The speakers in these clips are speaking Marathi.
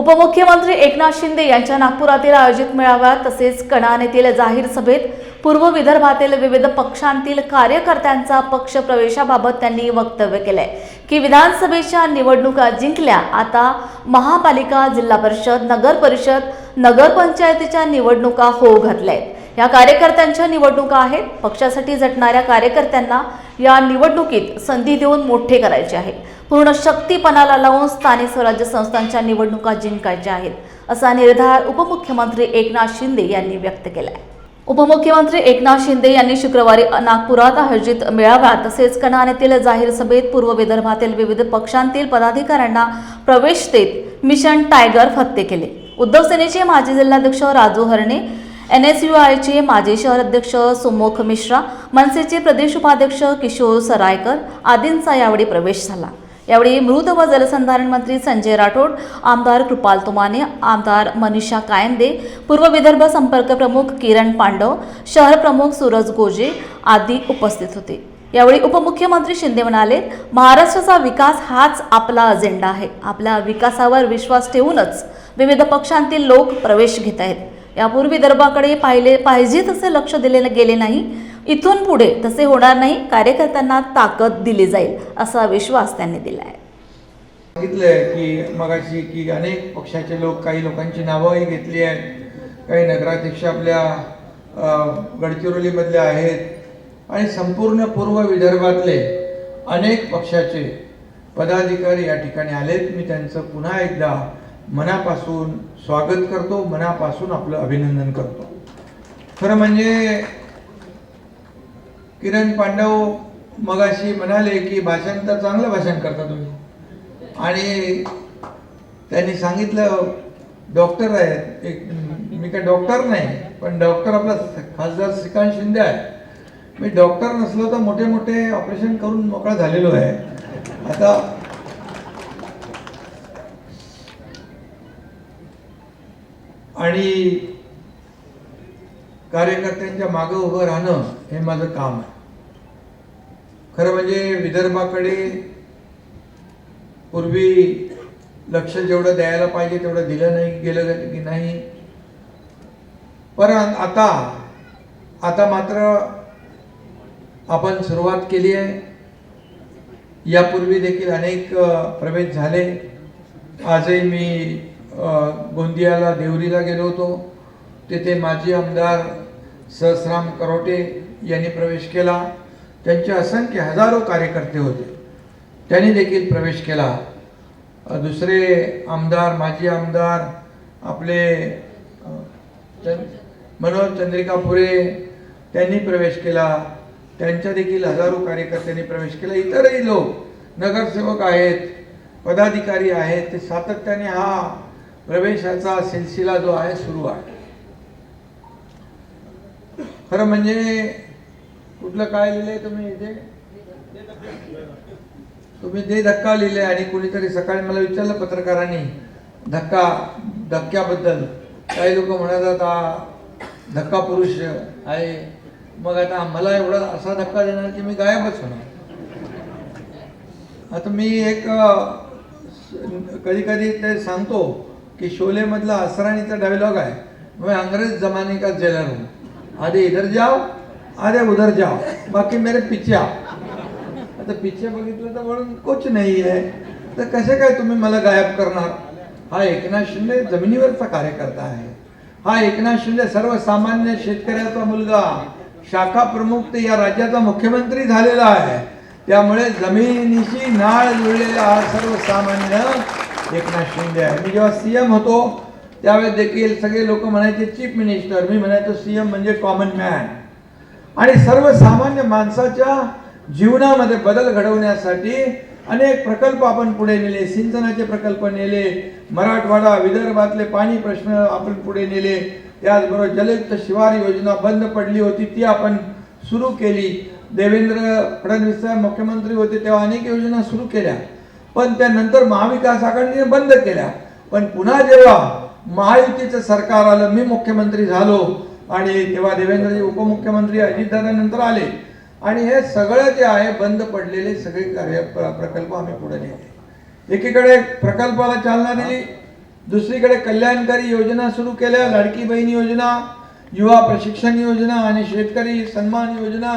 उपमुख्यमंत्री एकनाथ शिंदे यांच्या नागपुरातील आयोजित मेळाव्यात तसेच कणान येथील जाहीर सभेत पूर्व विदर्भातील विविध पक्षांतील कार्यकर्त्यांचा पक्ष प्रवेशाबाबत त्यांनी वक्तव्य केलंय. की विधानसभेच्या निवडणुका जिंकल्या आता महापालिका जिल्हा परिषद नगर परिषद नगरपंचायतीच्या निवडणुका होऊ घातल्या आहेत या कार्यकर्त्यांच्या निवडणुका आहेत. पक्षासाठी झटणाऱ्या कार्यकर्त्यांना या निवडणुकीत संधी देऊन मोठे करायचे आहे. पूर्ण शक्तीपणाला लावून स्थानिक स्वराज्य संस्थांच्या निवडणुका जिंकायच्या आहेत असा निर्धार उपमुख्यमंत्री एकनाथ शिंदे यांनी व्यक्त केला आहे उपमुख्यमंत्री एकनाथ शिंदे यांनी शुक्रवारी नागपुरात आयोजित मेळाव्यात तसेच कणानेतील जाहीर सभेत पूर्व विदर्भातील विविध पक्षांतील पदाधिकाऱ्यांना प्रवेश देत मिशन टायगर फत्ते केले. उद्धव सेनेचे माजी जिल्हाध्यक्ष Raju Harne N S U आयचे माजी शहर अध्यक्ष सुमुख मिश्रा मनसेचे प्रदेश उपाध्यक्ष किशोर सरायकर आदींचा यावेळी प्रवेश झाला. यावेळी मृद व जलसंधारण मंत्री संजय राठोड आमदार कृपाल तुमाने आमदार मनीषा कायंदे पूर्व विदर्भ संपर्क प्रमुख किरण पांडव शहर प्रमुख सूरज गोजे आदी उपस्थित होते. यावेळी उपमुख्यमंत्री शिंदे म्हणाले महाराष्ट्राचा विकास हाच आपला अजेंडा आहे. आपल्या विकासावर विश्वास ठेवूनच विविध पक्षांतील लोक प्रवेश घेत आहेत. यापूर्वी विदर्भाकडे पाहिले पाहिजे तसे लक्ष दिले गेले नाही. इथून पुढे तसे होणार नाही. कार्यकर्त्यांना ताकद दिली जाईल असा विश्वास त्यांनी दिला आहे सांगितलंय की मगाशी की अनेक पक्षाचे लोक काही लोकांची नावंही घेतली आहेत. काही नगराध्यक्ष आपल्या गडचिरोलीमधले आहेत. आणि संपूर्ण पूर्व विदर्भातले अनेक पक्षाचे पदाधिकारी या ठिकाणी आलेत. मी त्यांचं पुन्हा एकदा मनापासून स्वागत करतो मनापासून आपलं अभिनंदन करतो. खरं म्हणजे किरण पांडव मगाशी म्हणाले की भाषण तर चांगलं भाषण करता तुम्ही. आणि त्यांनी सांगितलं डॉक्टर आहेत. एक मी काय डॉक्टर नाही पण डॉक्टर आपला खासदार श्रीकांत शिंदे आहे. मी डॉक्टर नसलो तर मोठे मोठे ऑपरेशन करून मोकळा झालेलो आहे. आता आणि कार्यकर्त्यांच्या मागं उभं राहणं हे माझं काम आहे. खरं म्हणजे विदर्भाकडे पूर्वी लक्ष जेवढं द्यायला पाहिजे तेवढं दिलं नाही गेलं की नाही. पण आता आता मात्र आपण सुरुवात केली आहे. यापूर्वी देखील अनेक प्रवेश झाले. आजही मी गोंदियाला देवरीला गेलो होतो. तेथे माजी आमदार सहस्राम करोटे यांनी प्रवेश केला. त्यांचे असंख्य हजारो कार्यकर्ते होते. त्यांनी देखील प्रवेश केला. दुसरे आमदार माजी आमदार आपले मनोहर मनोज चंद्रिका फुरे त्यांनी प्रवेश केला. त्यांच्या देखील हजारो कार्यकर्त्यांनी प्रवेश केला. इतरही लोक नगरसेवक आहेत पदाधिकारी आहेत ते सातत्याने हा प्रवेशाचा सिलसिला जो आहे सुरू आहे. खरं म्हणजे कुठलं काय लिहिलंय तुम्ही इथे? तुम्ही ते धक्का लिहिले आणि कुणीतरी सकाळी मला विचारलं पत्रकारांनी धक्का धक्क्याबद्दल. काही लोक म्हणतात हा धक्का पुरुष आहे. मग आता मला एवढा असा धक्का देणार की मी गायबच होणार. आता मी एक कधी कधी ते सांगतो की शोलेमधला असराणीचा डायलॉग आहे. मैं अंग्रेज जमाने का जेलर हूँ. आधे इधर जाओ आधे उधर जाओ. बाकी मेरे पीछे आता पिछे बघितलं तर म्हणून कोच नाही आहे तर कसे काय तुम्ही मला गायब करणार? हा एकनाथ शिंदे जमिनीवरचा कार्यकर्ता आहे. हा एकनाथ शिंदे सर्वसामान्य शेतकऱ्याचा मुलगा. शाखा प्रमुख ते या राज्याचा मुख्यमंत्री झालेला आहे. त्यामुळे जमिनीशी नाळ जुळलेला हा सर्वसामान्य एकनाथ शिंदे आहे. मी जेव्हा सी एम होतो त्यावेळेस देखील सगळे लोक म्हणायचे चीफ मिनिस्टर मी म्हणायचो सी एम म्हणजे कॉमन मॅन आणि सर्वसामान्य माणसाच्या जीवनामध्ये बदल घडवण्यासाठी अनेक प्रकल्प आपण पुढे नेले. सिंचनाचे प्रकल्प नेले मराठवाडा विदर्भातले पाणी प्रश्न आपण पुढे नेले. त्याचबरोबर जलयुक्त शिवार योजना बंद पडली होती ती आपण सुरू केली. देवेंद्र फडणवीस मुख्यमंत्री होते तेव्हा अनेक योजना सुरू केल्या. पण त्यानंतर महाविकास आघाडीने बंद केल्या. पण पुन्हा जेव्हा महायुतीचं सरकार आलं मी मुख्यमंत्री झालो आणि तेव्हा देवेंद्रजी उपमुख्यमंत्री अजितदादानंतर आले. आणि हे सगळं जे आहे बंद पडलेले सगळे कार्य प्रकल्प आम्ही पुढे नेले. एकीकडे प्रकल्पाला चालना दिली दुसरीकडे कल्याणकारी योजना सुरू केल्या लाडकी बहीण योजना युवा प्रशिक्षण योजना आणि शेतकरी सन्मान योजना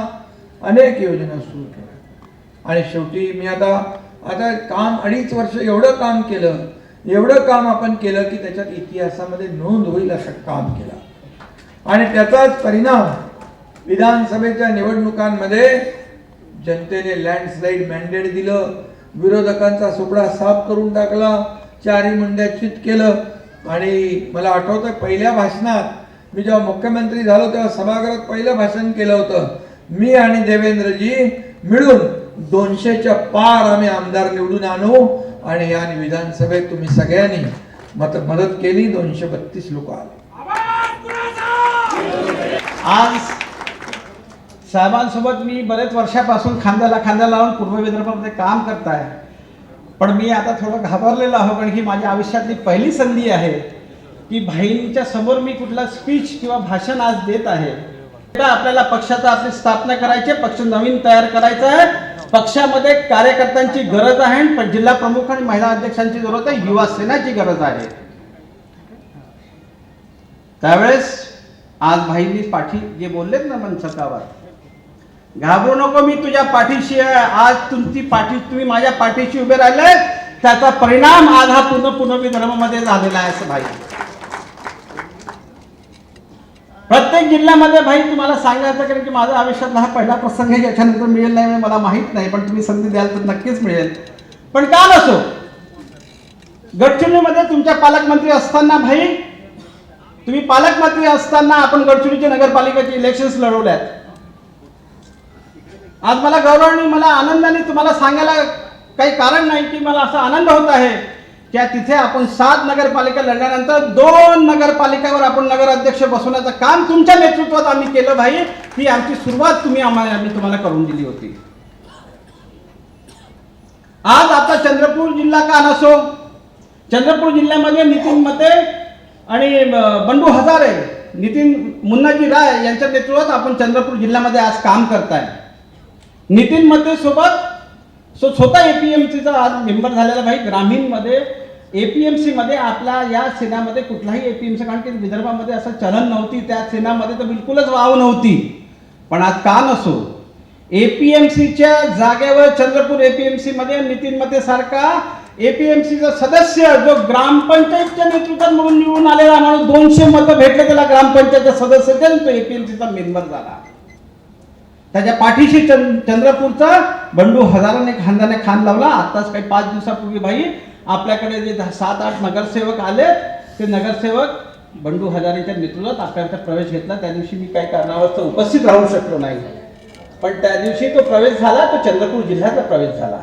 अनेक योजना सुरू केल्या. आणि शेवटी मी आता आता काम अडीच वर्ष एवढं काम केलं एवढं काम आपण केलं की त्याच्यात इतिहासामध्ये नोंद होईल असं काम केलं. आणि त्याचाच परिणाम विधानसभेच्या निवडणुकांमध्ये जनतेने लँडस्लाईड मॅन्डेट दिलं विरोधकांचा सुपडा साफ करून टाकला चारी मुंड्या चित केलं. आणि मला आठवतं पहिल्या भाषणात मी जेव्हा मुख्यमंत्री झालो तेव्हा सभागृहात पहिलं भाषण केलं होतं मी आणि देवेंद्रजी मिळून दोनशेच्या पार आम्ही आमदार निवडून आणू आणि या विधानसभेत तुम्ही सगळ्यांनी मत मदत केली दोनशे बत्तीस लोक आले. आज साहेबांसोबत मी बरेच वर्षापासून खांद्याला खांदा लावून पूर्व विदर्भामध्ये काम करताय. पण मी आता थोडं घाबरलेलो आहो कारण ही माझ्या आयुष्यातली पहिली संधी आहे की भाईंच्या समोर मी कुठला स्पीच किंवा भाषण आज देत आहे. आपल्याला पक्षाचा आपली स्थापना करायची पक्ष नवीन तयार करायचा आहे. पक्षामध्ये कार्यकर्त्यांची गरज आहे पण जिल्हा प्रमुख आणि महिला अध्यक्षांची जरूरत आहे युवा सेनाची गरज आहे. त्यावेळेस आज भाईंनी पाठी जे बोललेत ना मनसकावर घाबरू नको मी तुझ्या पाठीशी आहे आज तुमची पाठी तुम्ही माझ्या पाठीशी उभे राहिले त्याचा परिणाम आज हा पूर्ण पुनर्विधर्मामध्ये झालेला आहे असं भाई प्रत्येक जिल्ह्यामध्ये भाई तुम्हाला सांगायचं कारण की माझ्या आयुष्यातला हा पहिला प्रसंग आहे याच्यानंतर मिळेल नाही मला माहीत नाही पण तुम्ही संधी द्याल तर नक्कीच मिळेल. पण का नसो? गडचिरोलीमध्ये तुमच्या पालकमंत्री असताना भाई तुम्ही पालकमंत्री असताना आपण गडचिरोलीच्या नगरपालिकेचे इलेक्शन्स लढवल्यात. आज मला गौरवाने मला आनंदाने तुम्हाला सांगायला काही कारण नाही की मला असा आनंद होत आहे. त्या तिथे आपण सात नगरपालिका लढल्यानंतर दोन नगरपालिकावर आपण नगराध्यक्ष बसवण्याचं काम तुमच्या नेतृत्वात आम्ही केलं भाई? ही आमची सुरुवात तुम्ही आम्हाला आम्ही तुम्हाला करून दिली होती. आज आता चंद्रपूर जिल्हा का नसो? चंद्रपूर जिल्ह्यामध्ये नितीन मते आणि बंडू हजारे नितीन मुन्नाजी राय यांच्या नेतृत्वात आपण चंद्रपूर जिल्ह्यामध्ये आज काम करताय. नितीन मते सोबत सो स्वतः एपीएमसीचा आज मेंबर झालेला भाई. ग्रामीणमध्ये एपीएमसी मध्ये आपला या सेनामध्ये कुठलाही एपीएमसी कारण की विदर्भामध्ये असं चलन नव्हती त्या सेनामध्ये तर बिलकुलच वाव नव्हती. पण आज का नसो एपीएमसीच्या जागेवर चंद्रपूर एपीएमसी मध्ये नितीन मते सारखा एपीएमसीचा सदस्य जो ग्रामपंचायतच्या नेतृत्वात म्हणून निवडून आलेला म्हणून दोनशे मतं भेटले त्याला ग्रामपंचायतचा सदस्य त्याने तो एपीएमसीचा मेंबर झाला. त्याच्या पाठीशी चंद चंद्रपूरचा बंडू हजाराने खांद्याने खान लावला. आताच काही पाच दिवसापूर्वी भाई आपल्याकडे जे सात आठ नगरसेवक आले ते नगरसेवक बंडू हजारेच्या नेतृत्वात आपल्याकडे प्रवेश घेतला. त्या दिवशी मी काही कारणावरच उपस्थित राहू शकलो नाही. पण त्या दिवशी तो प्रवेश झाला तो चंद्रपूर जिल्ह्यातला प्रवेश झाला.